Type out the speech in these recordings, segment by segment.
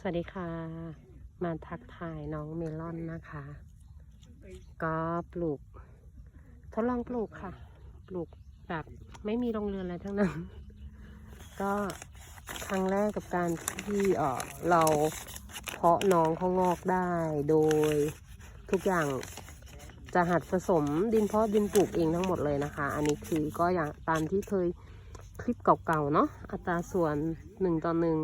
สวัสดีค่ะ มาทักทายน้องเมลอนนะคะ ก็ปลูก ทดลองปลูกค่ะ ปลูกแบบไม่มีโรงเรือนอะไรทั้งนั้น ก็ครั้งแรกกับการที่เออเราเพาะน้องเขางอกได้โดยทุกอย่างจะหัดผสมดินเพาะดินปลูกเองทั้งหมดเลยนะคะ อันนี้คือก็อย่างตามที่เคยคลิปเก่าๆเนาะอัตราส่วนหนึ่งต่อหนึ่ง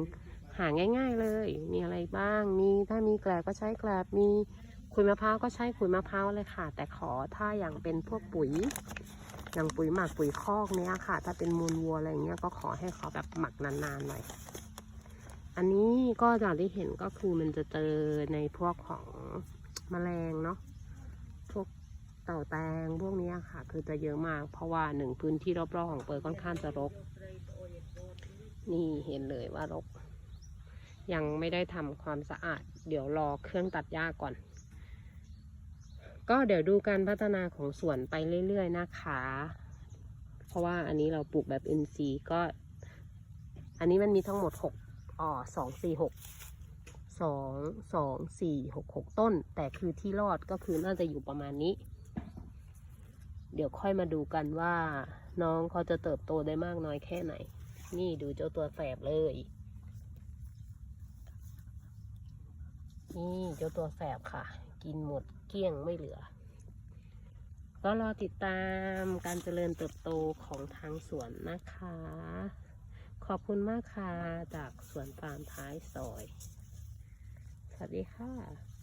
หาง่าย ๆเลย มีอะไรบ้าง มีถ้ามีแกลบก็ใช้แกลบ มีขุยมะพร้าวก็ใช้ขุยมะพร้าวเลยค่ะ แต่ขอถ้าอย่างเป็นพวกปุ๋ย อย่างปุ๋ยหมักปุ๋ยคอกเนี้ยค่ะ ถ้าเป็นมูลวัวอะไรเงี้ยก็ขอให้เขาแบบหมักนานๆหน่อย อันนี้ก็อย่างที่เห็นก็คือมันจะเจอในพวกของแมลงเนาะ พวกเต่าแตงพวกนี้ค่ะ คือจะเยอะมาก เพราะว่าหนึ่งพื้นที่รอบๆของเปิดค่อนข้างจะรก นี่เห็นเลยว่ารก ยังไม่ได้ทำความสะอาด เดี๋ยวรอเครื่องตัดหญ้าก่อน ก็เดี๋ยวดูการพัฒนาของสวนไปเรื่อยๆนะคะ เพราะว่าอันนี้เราปลูกแบบ NC ก็ อันนี้มันมีทั้งหมดหกอ๋อสองสี่หกสองสองสี่หกหกต้น แต่คือที่รอดก็คือน่าจะอยู่ประมาณนี้ เดี๋ยวค่อยมาดูกันว่าน้องเขาจะเติบโตได้มากน้อยแค่ไหน นี่ดูเจ้าตัวแสบเลย นี่เจ้าตัวแสบค่ะ กินหมดเกลี้ยงไม่เหลือ ก็รอติดตามการเจริญเติบโตของทางสวนนะคะ ขอบคุณมากค่ะ จากสวนฟาร์มท้ายซอย สวัสดีค่ะ